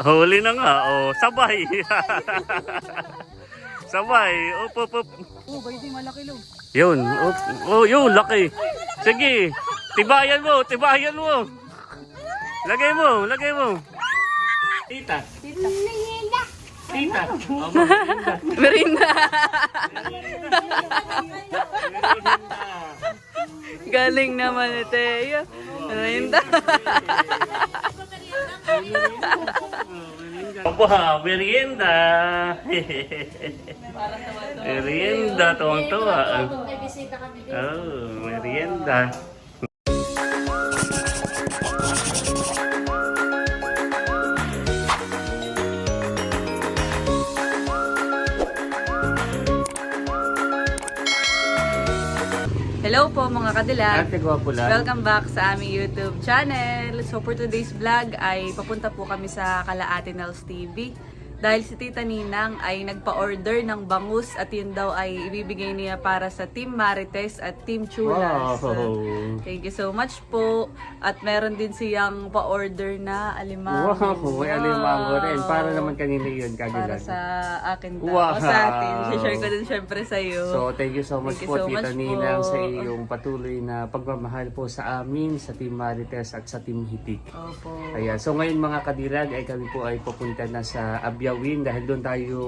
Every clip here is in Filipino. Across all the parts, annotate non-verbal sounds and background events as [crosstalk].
Huli na nga. [laughs] Oh, sabay. sabay. Up, up, up. Oh, baby, malaki lo. Yun. Up. Oh, yun. Laki. Sige. Tibayan mo. Tibayan mo. Lagay mo. Lagay mo. Tita. Tita. Tita. Merinda. Galing naman ni Teo. Merinda. [laughs] Aba, merienda. [laughs] merienda, tuwang-tuwa. Oh, merienda. Hello po mga kadilag. Ate lang. Welcome back sa aming YouTube channel. So for today's vlog ay papunta po kami sa Kalaate Nels TV. Dahil si Tita Ninang ay nagpa-order ng bangus at yun daw ay ibibigay niya para sa Team Marites at Team Chulas. Wow. Thank you so much po. At meron din siyang pa-order na alimango. Wow, may alimango rin. Para naman kanina yun, Para kagilan. sa akin daw. Wow. O sa atin. share ko din syempre sa iyo. So, thank you so much Thank po, so Tita much po. Ninang, sa iyong patuloy na pagmamahal po sa amin, sa Team Marites at sa Team Hitik. Opo. Ayan. So ngayon mga kadilag ay kami po ay pupunta na sa Abyawin dahil doon tayo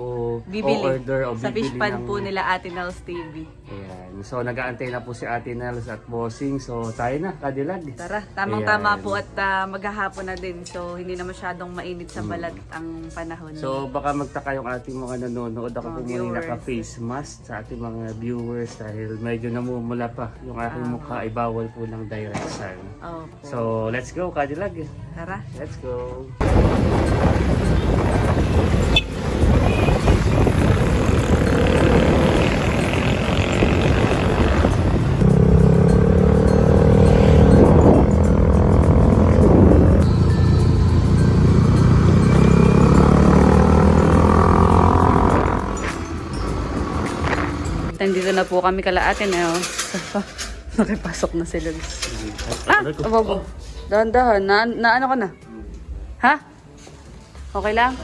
Bibili. order o sa bibili fish pan ng... po nila Ate Nels TV. Ayan. So nag-aantay na po si Ate Nels at Bossing. So tayo na, kadilag. Tara, tamang-tama po at ah, maghahapon na din. So, hindi na masyadong mainit sa balat ang panahon. Hmm. So baka magtaka yung ating mga nanonood. Ako Mga po muna naka-face mask sa ating mga viewers dahil medyo namumula pa. Yung aking mukha ay bawal po ng direct sun. Opo. So let's go, kadilag. Tara. Let's go. Nandito na po kami kalaatin eh. Oh. [laughs] Nakipasok na sila. Ah, abo Dahan-dahan. Na, na ano ka na? Ha? Okay lang?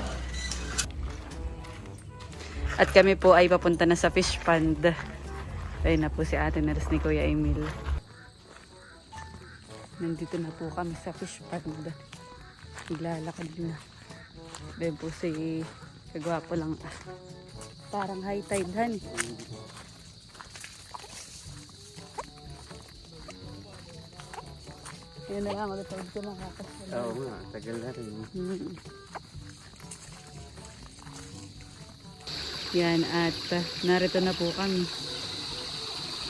At kami po ay papunta na sa fish pond. Ayun na po si ate Nels ni Kuya Emil. Nandito na po kami sa fish pond. Naglalakad na. Ayun po si kagwapo lang. Ah, parang high tide han. Yun na lang, ulit ko nakakasala. Oo nga, tagal na rin. Mm. Yan at uh, narito na po kami.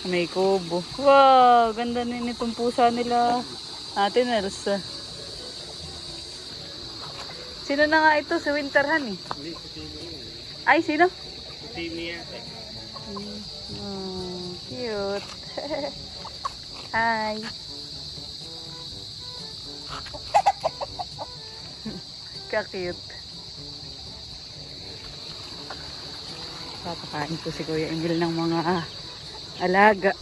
May kubo. Wow, ganda na nitong pusa nila. Ate Nels. ah. Sino na nga ito? Si Winterhan eh. Hindi, si Timmy yun. Ay, sino? Si Timmy yata. Oh, cute. [laughs] Hi. [laughs] Ka-cute. Papakain po si Kuya Emil ng mga ah, alaga.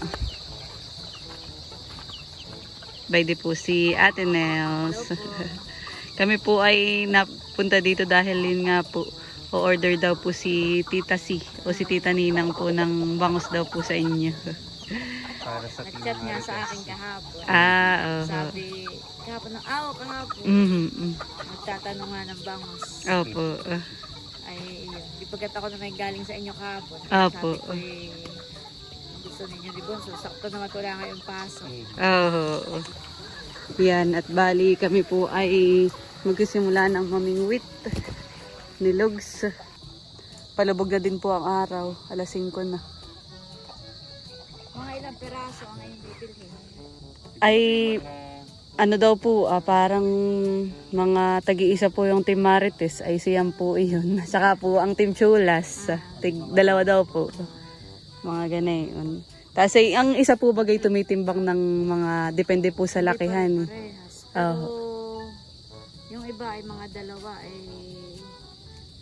By the po si Ate Nels. [laughs] Kami po ay napunta dito dahil yun nga po o-order daw po si Tita C o si Tita Ninang po ng bangus daw po sa inyo. [laughs] Para sa Nag-chat nga sa akin kahapon. ah, oo. Sabi, kahapon ng awa kahapon. Mhm, mm Nagtatanong nga ng bangus. Opo. ah. Ay, yun. Di pagkat ako na may galing sa inyo kahapon. Apo. Sabi ko eh, gusto ninyo ni Bonso. Sakto naman wala ngayong pasok. Oo. Yan, at bali kami po ay magsisimula ng mamingwit. Nilogs. Palubog na din po ang araw. Alas 5 na. Mga ilang peraso ang ngayon bibilhin. Ay, ano daw po, ah, parang mga tagi-isa po yung Team Marites. Ay siyam po iyon. [laughs] Saka po ang Team Chulas. ah, Tig, dalawa daw po. Mga ganayon. Tapos ay, ang isa po bagay tumitimbang ng mga, depende po sa lakihan. Pero, Oo. yung iba ay mga dalawa ay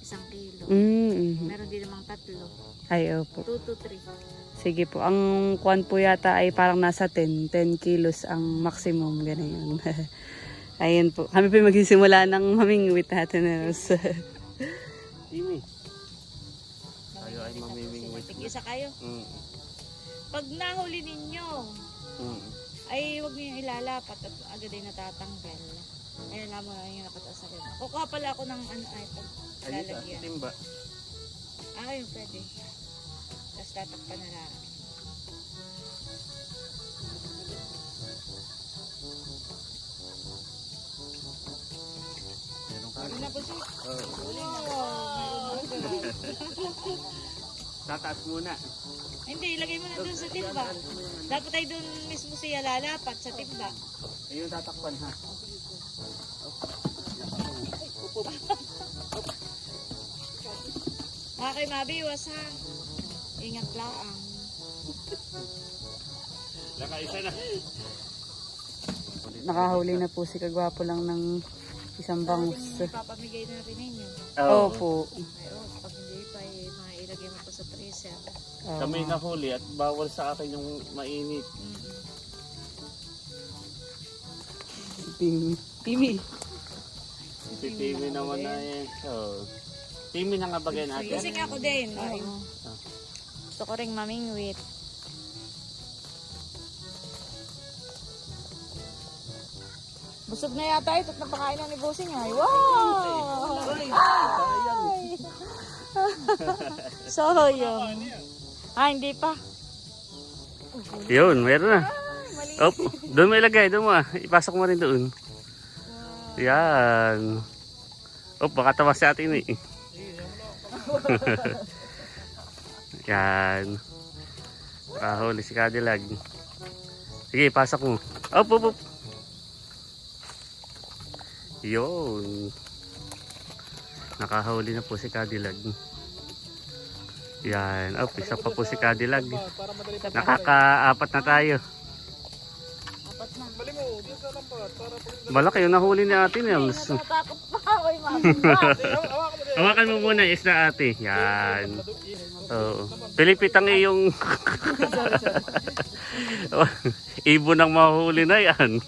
isang kilo. Mm, mhm. Meron din namang tatlo. Ay, opo. 2 to 3. Sige po. Ang kwan po yata ay parang nasa 10. 10 kilos ang maximum. Ganyan. [laughs] Ayan po. Kami po magsisimula ng mamingwit natin. [laughs] Timmy. Tayo ay mamimingwit. Tig-isa kayo. Mm. Pag nahuli ninyo, Mm. ay huwag niyo yung ilalapat at agad ay natatanggal. Ayun lang mo na yung nakataas sa rin. Kukuha pala ako ng ano ay pag Ayun sa lalagyan. timba. Ah, yun pwede. Tatakpan na lang. Meron na po siya? Oh. Tataas muna. Hindi, ilagay mo na dun sa timba. Dapat ay dun mismo siya lalapat sa timba. Ayun tatakpan ha. [laughs] Mga kay mabiwas ha. Ingat lang. Nakaisa na. Nakahuli na po si Kagwapo lang ng isang bangus. Papamigay na rin ninyo. Oh. Opo. Ay, oh, pag hindi pa, eh, mailagay mo pa sa freezer. Oo. Kami nahuli at bawal sa akin yung mainit. Timmy. Timmy. Si Timmy naman na eh. So, Timmy na nga bagay natin. Kasi nga ako din. Oo. Gusto ko rin mamingwit. Busog na yata ito at napakain na ni Bossing ay. Wow! Ay! Sayang. Ah, hindi pa. Yun, meron na. Oh, doon mo ilagay, doon mo ah. Ipasok mo rin doon. Yan. Oh, baka tawas sa atin eh. [laughs] Yan. Kahuli si Cadillac. Sige, pasok mo. Op, op, op. Yun. Nakahuli na po si Cadillac. Yan. Oh, isa pa po si Cadillac. Nakakaapat na tayo. Malaki yung nahuli ni ate Nels. Natatakot pa ako yung mamingwit. [laughs] Hawakan mo muna na ate. Yan. Oo. Pilipit ang iyong... [laughs] Ibon ang mahuli na yan. [laughs]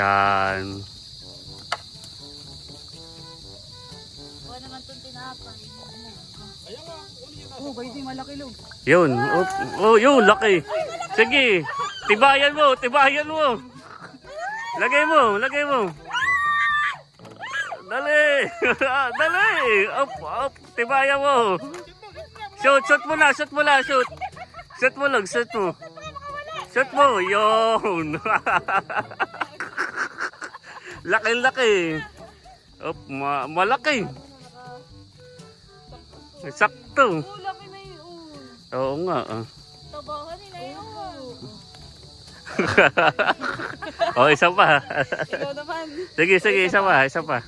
yan. Huwag naman itong tinapay. Oh, baby, malaki log. Yun. Oh, oh, yun. Laki. Sige. Tibayan mo. Tibayan mo. Lagay mo. Lagay mo. Dali. [laughs] Dali. Up, up. Tibayan mo. Shoot, shoot mo na. Shoot mo na. Shoot. Shoot mo lang. Shoot mo. Shoot mo. Yun. [laughs] Laki-laki. Up, ma malaki. Sakto. Oo nga. ah. Tabahan nila yun. oh, isa pa. Ikaw naman. sige, sige, isa pa, isa pa.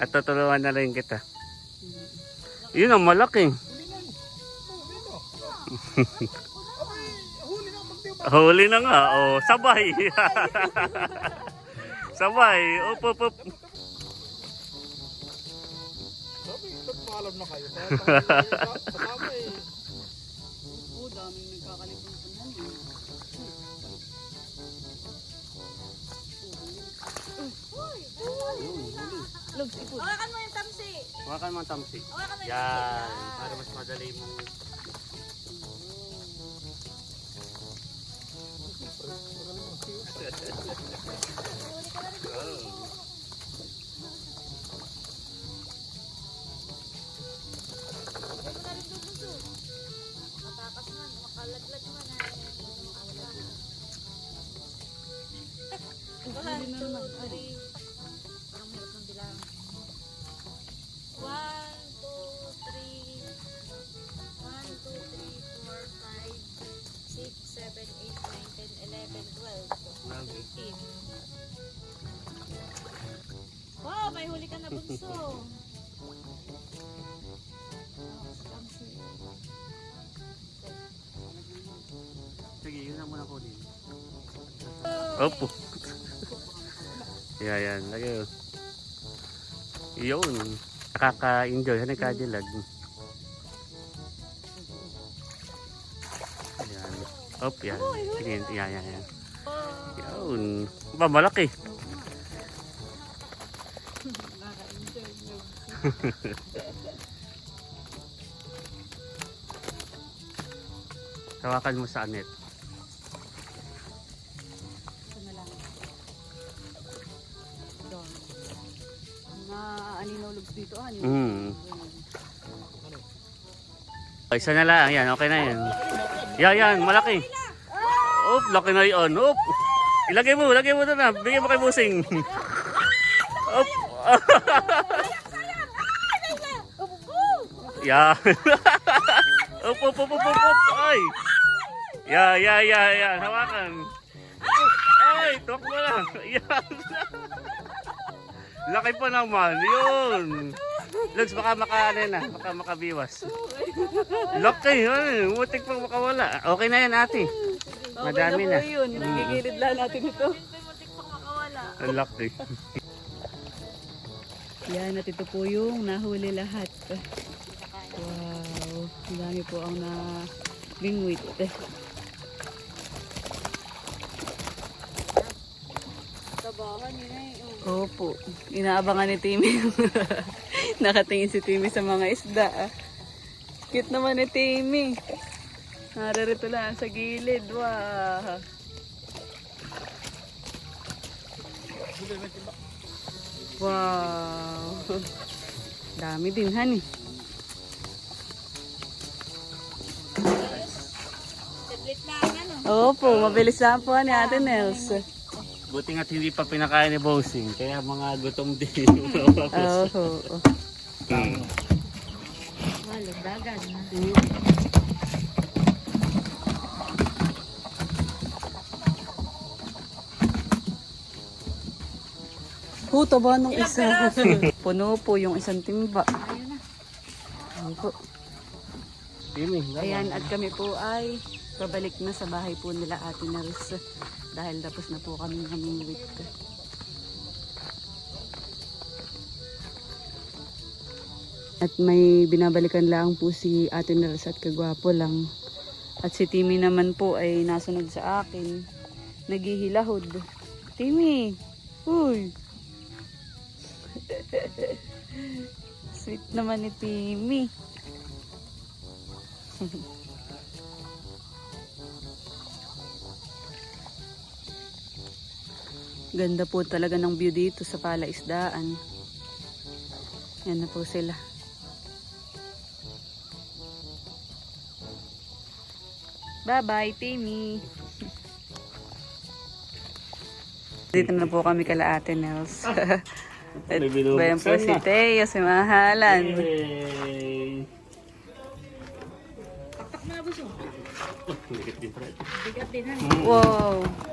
At tutulungan na rin kita. Yun ang malaki. Huli na nga, oh, sabay. [laughs] sabay, up, up, up. Oo, Logs, ipod. Hawakan mo yung tamsi. Hawakan mo ang tamsi. Hawakan mo yung Yan, para mas madali mong... Matakas man, makalaglag man. One, two, three. Bunso. [laughs] Sige, yun ang muna ko din. Opo. [laughs] yan, yan. Lagay. oh. Yun. Nakaka-enjoy. Ano yung Cadillac? Yan. Op, yan. Sige, yan, yan, yan. Oh. Yan. Yun. Ba, malaki. [laughs] Tawakan mo sa net. Sana lang. Doon. Mga aninulugs dito, ah. ano? Mm. Isa na lang. Yan, okay na yan. Yan, yan. Malaki. Oop, laki na yun. Oop. Ilagay mo, ilagay mo doon na. Bigyan mo kay Busing. [laughs] Oop. [laughs] Ya. Oop, oop, oop, oop, oop, oop. Ay. Ya, ya, ya, ya. Hawakan. Ay, tok mo lang. [laughs] Yan. Laki pa naman. Yun. Lugs, baka maka, ano na, baka makabiwas. Laki, ay, mutik pang makawala. Okay na yan, ate. Madami na. po yun. Nagigilid lang natin ito. Muntik pang makawala. Ang laki. Yan, at ito po yung nahuli lahat. Dami po ang na bingwit. Tabahan yun eh. Opo. Inaabangan ni Timmy. [laughs] Nakatingin si Timmy sa mga isda. ah. Cute naman ni Timmy. Naririto lang sa gilid. Wow. Wow. [laughs] Dami din, honey. Opo, mabilis lang po ni Ate Nels. Buti nga't hindi pa pinakain ni Bossing, kaya mga gutom din. Oho. Hmm. Wala, dagan na. Puto ba nung isa? [laughs] Puno po yung isang timba. Ayun na. Ayun po. Timmy, Ayan, at kami po ay babalik na sa bahay po nila Ate Nels. Dahil tapos na po kami namingwit. At may binabalikan lang po si Ate Nels at kagwapo lang. At si Timmy naman po ay nasunod sa akin. Naghihilahod. Timmy! Uy! [laughs] Sweet naman ni Timmy. [laughs] Ganda po talaga ng view dito sa palaisdaan. Yan na po sila. Bye-bye, Timmy. Dito na po kami kala Ate Nels. At [laughs] bayan po si. Teo, si Mahalan. Yay! Oh, [laughs]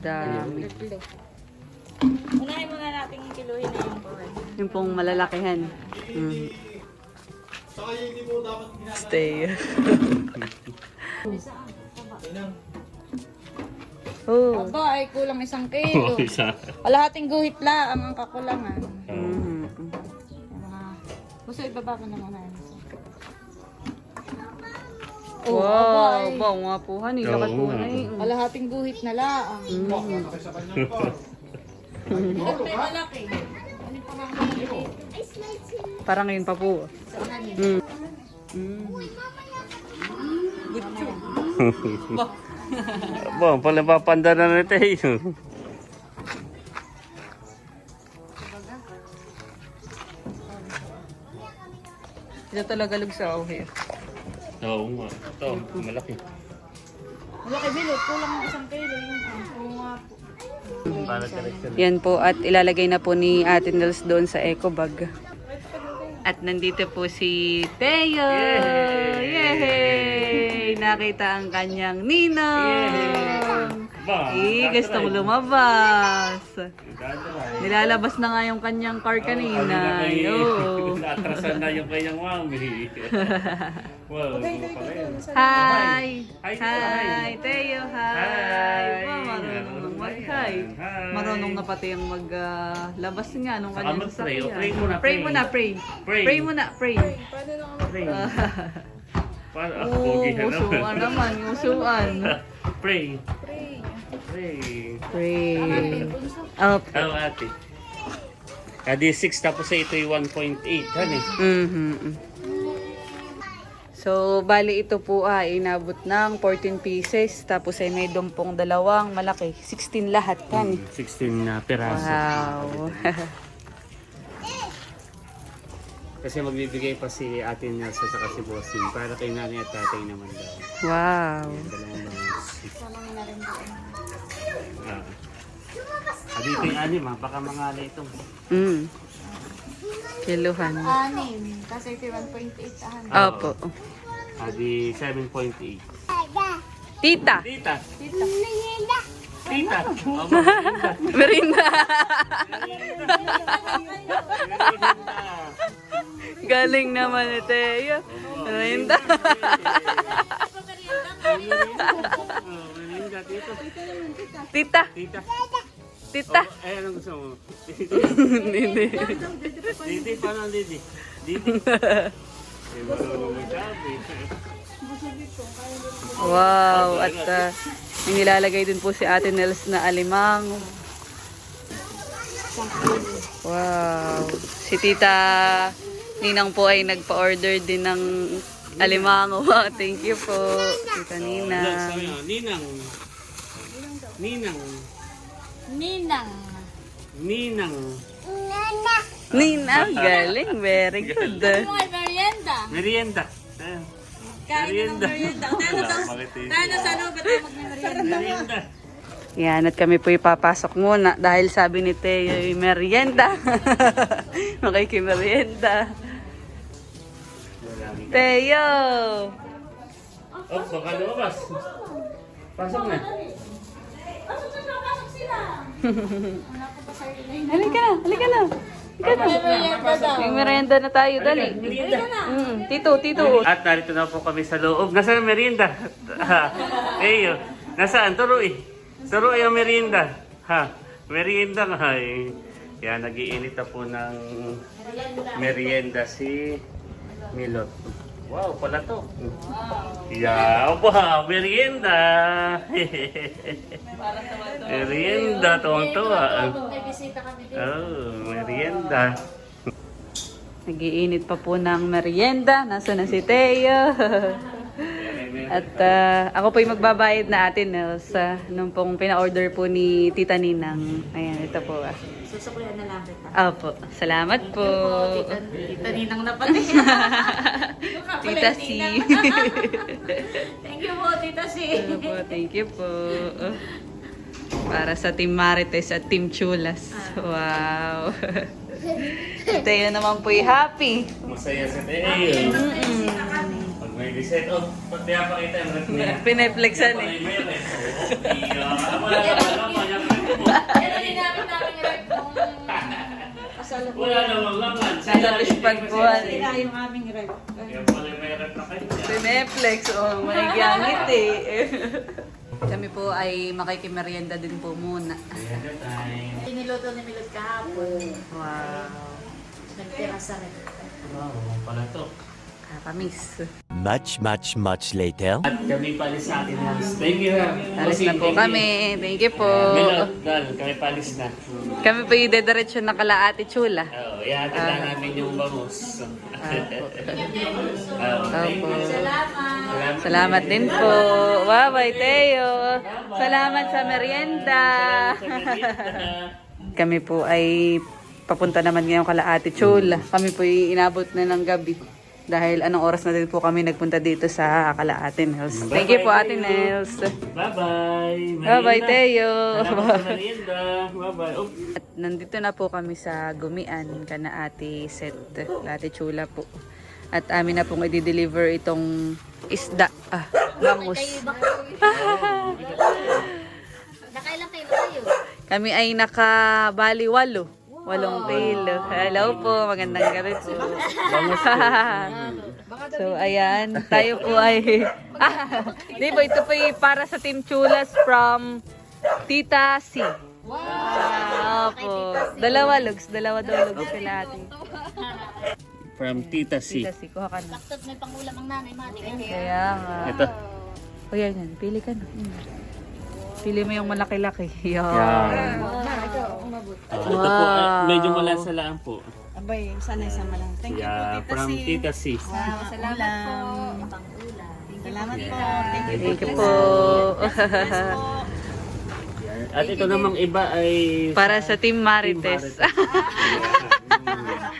dami. Unahin muna natin yung kiluhin na yung buwan. Yung pong malalakihan. Mm. Stay. [laughs] oh. Aba, ay kulang isang Oh, kilo. isa. Kalahating guhit lang ang kakulangan. Mm. Gusto ibaba ko na yun. Wow, abay. ba nga po, honey. Lakat po Oo na nga. eh. Kalahating guhit na lang. Mm. Ano pa mga malaki? Parang ngayon pa po. Unahin. Mm. Mm. Ba. [laughs] Aba, pala papanda na na tayo. Ito talaga lugsaw here. Oo nga. Ito, malaki. Malaki bilot, kulang ng isang kilo. Yun. Oo nga po. Yan po at ilalagay na po ni Ate Nels doon sa eco bag. At nandito po si Teo. Yay! Yay! Nakita ang kanyang ninong. Ba, Eh, gustong lumabas. Nilalabas na nga yung kanyang car kanina. Oo. [laughs] Naatrasan na yung kanyang mami. [laughs] wow. Hi! Hi, Hi! Teo, hi! Wow, marunong mag-hi. Hi! Marunong na pati yung maglabas nga nung kanyang sasakyan. pray muna, Pray pray. muna, pray. Pray. Pray muna, pray. Pray. Para, ah, Oo, pogi ka usuan naman. naman, usuan. [laughs] Pray. Pray. Pray. Pray. Oh, Oh, ate. Kadi 6 tapos sa ito yung 1.8. Hani? mhm. So, bali ito po ay inabot ng 14 pieces. Tapos ay may dumpong dalawang malaki. 16 lahat kan. 16 na piraso. Wow. [laughs] Kasi magbibigay pa si ate Nelsa sa si Bossing para kay nanay at tatay naman daw. wow. Dalawang bangus. Ah. Ah, dito yung anim ha, baka mangala itong. Mm. Kiluhan. Anim. Kasi 1.8 ahan. Opo. Adi 7.8. Tita. Tita! Tita! Tita! Oh, maganda. [laughs] Merinda. Galing naman ni Teo. Dito. Tita. Tita. Tita. Eh, anong gusto mo? Didi, paano ang Didi? Didi. Wow. At uh, nilalagay din po si Ate Nels na alimang. Wow. Si Tita Ninang po ay nagpa-order din ng alimango. [laughs] Thank you po. Tita Ninang. Ninang. Ninang. Ninang. Ninang. Ninang, galing. Very good. Ano merienda? Merienda. Kain na ng merienda. Tayo na sa ano ba tayo magmerienda? Merienda. Yan, at kami po ipapasok muna dahil sabi ni Teo, "Yung merienda. [laughs] Makikimerienda. Teo! Oh, baka lumabas. Pasok [laughs] na. Halika na, halika na. Halika na. May merienda na tayo, dali. Mm, tito, tito. At narito na po kami sa loob. Nasaan ang merienda? [laughs] Eyo. Nasaan? Turuy. Turuy ang merienda. Ha? Merienda nga eh. Yan, nagiinit na po ng merienda si Milot. Wow, pala to. Yeah, ba, merienda. merienda, tuwang-tuwa. May bisita kami dito. Oh, merienda. Nagiinit pa po ng merienda. Nasa na si Teo. At ah, ako po yung magbabayad na atin, Nels. ah, nung pong pina-order po ni Tita Ninang. Ayan, ito po. ah. Susuklihan na lang kita. Opo, salamat po. Tita, tita Ninang [laughs] na pati. Tita C. [laughs] Thank you po, Tita C. Ano po, thank you po. Para sa Team Marites at Team Chulas. Wow. [laughs] Tayo naman po happy. Masaya sa tayo. Pag may reset, oh, pag di pa kita yung rep niya. Pineflexan Pag eh. may rep, oh, iya. Wala namang laman, yung rep mo. Pero ginamit namin yung nung kasalukuyan. Wala namang laman. Sa lapispag po. Sila yung aming rep. Yung pala may rep na kayo. Pineflex. Oh, may eh. [laughs] Kami po ay makikimerienda din po muna. The time. Ni Milot kahapon. Wow. Nagtira sa rep. Wow, pala to. Kakamis. Much, much, much later. At kami palis sa atin, Hans. Thank you, ha. Alis na po kami. Thank you po. Milot, dal, kami palis na. Kami po yung dediretso na kala Ate Chula. Oo, ihatid na namin yung bangus. [laughs] Thank Opo. you. Salamat. Salamat din po. Bye-bye, Teo. Salamat sa merienda. Sa merienda. [laughs] Kami po ay papunta naman ngayon kala Ate Chula. Kami po ay inabot na ng gabi. Dahil anong oras na din po kami nagpunta dito sa kala Ate Nels. Thank you po Ate Nels. Bye-bye. Bye-bye. Teo. Bye-bye. Oh. At nandito na po kami sa Gumian, kana Ate Set, Ate Chula po. At amin na pong i-deliver itong isda. Ah, bangus. [laughs] Nakailang kayo kayo? Kami ay nakabali walo. Walong kilo. Hello po, magandang gabi po. so, ayan. Tayo po ay... Ah, di ba, ito po ay para sa Team Chulas from Tita C. Wow! po. Dalawa lugs. Dalawa daw lugs sila ate. From Tita C. Tita C, kuha ka na. Baktot may pangulam ang nanay, mati. Kaya nga. Ito. O yan yan, pili ka na. Pili mo yung malaki-laki. Yan. Yan. Ah, ito po, ay, medyo malasalaan po. Abay, sanay sa malang. Thank you po, Tita from Si. Tita C. Wow, salamat po. Salamat po. Thank you, Thank you po. Yes po. At ito namang iba ay... Para sa Team Marites. [laughs]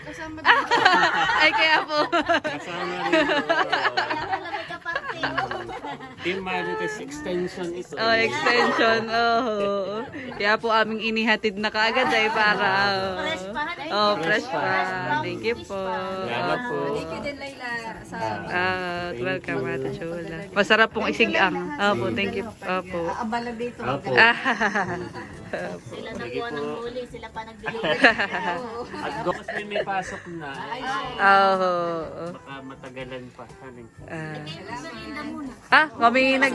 Kasama din. Ay, kaya po. Kasama rin po. [laughs] Team Marites Extension ito. Oh, extension. Oh. Kaya po aming inihatid na kaagad ay para... Oh, fresh pa. Thank you po. Salamat po. Ah, welcome, Ate Chula. Masarap pong isigang. Opo, thank you. Opo. Abala dito. Opo. Ah, Sila na Sige po ang po. huli. Sila pa nag-deliver. [laughs] At Gokos may may pasok na. oh. Baka matagalan pa. Ah. Ah, kami nag...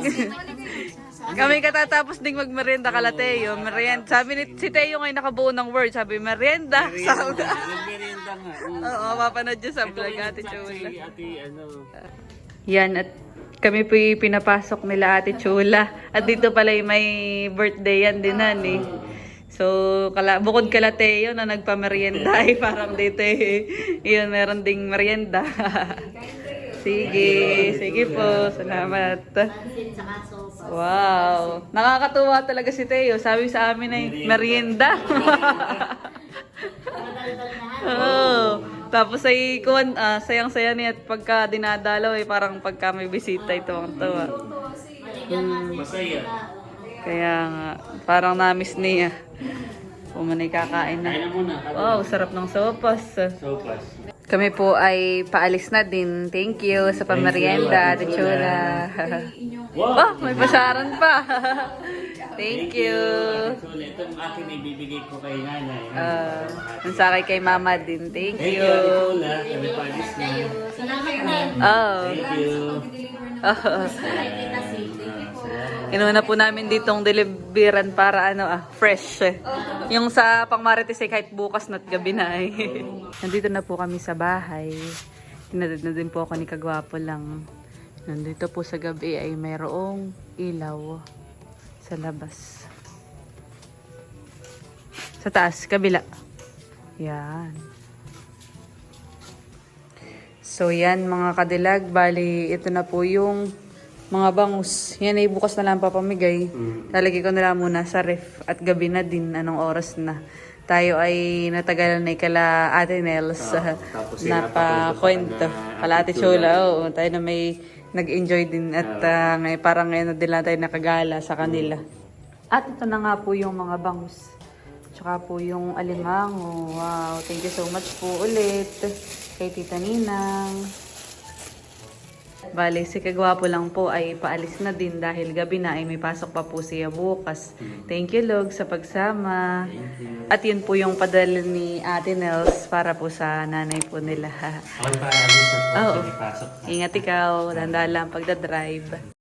kami katatapos ding magmerienda kalateo. Merienda. Sabi ni si Teo ngayon nakabuo ng word. Sabi, merienda. Sabi, Nagmerienda nga. Mm. Oo, mapapanood yun sa vlog, Ate Chula. Ate, ano, Yan, at kami po yung pinapasok nila Ate Chula. At dito pala yung may birthday yan din, eh. So, kala, bukod kala Teo na nagpamerienda, [laughs] eh, parang dito eh. Yun, meron ding merienda. [laughs] sige, sige po, salamat. Wow, nakakatuwa talaga si Teo. Sabi sa amin ay merienda. [laughs] Oo. Tapos ay kuwan, ah, sayang-saya niya at pagka dinadalaw ay parang pagka may bisita ito ang tawa. masaya. Kaya nga, parang namiss niya. Pumunay kakain Kain na. na muna. Wow, sarap ng sopas. Sopas. Kami po ay paalis na din. Thank you sa pamerienda. Wow! Oh, may pasaran pa. [laughs] Thank you. So, ito ang akin ibibigay ko kay nanay. Uh, sakay kay mama din. Thank Thank you. you, Ate Lola. Kami palis na. Oh. Thank you. [laughs] Oh. Inuna po namin ditong deliveran para ano ah, fresh. Yung sa pangmarites ay kahit bukas na't gabi na eh. Nandito na po kami sa bahay. Tinadad na din po ako ni Kagwapo lang. Nandito po sa gabi ay mayroong ilaw sa labas. Sa taas, kabila. Yan. So yan mga kadilag, bali ito na po yung mga bangus. Yan ay bukas na lang papamigay. Lalagay ko na lang muna sa ref at gabi na din anong oras na. Tayo ay natagalan na kala Ate Nels Ah, napakwento. napakwento pa Kala na Ate Chola, oo. Tayo na may nag-enjoy din at ah, ngay- parang ngayon na din lang tayo nakagala sa kanila. At ito na nga po yung mga bangus. Tsaka po yung alimango. Wow, thank you so much po ulit kay Tita Ninang. Bale, si Kagwapo lang po ay paalis na din dahil gabi na ay may pasok pa po siya bukas. Thank you, Log, sa pagsama. At yun po yung padala ni Ate Nels para po sa nanay po nila. Okay, po. Oo. Sige, pasok. Ingat ikaw, danda lang pagdadrive.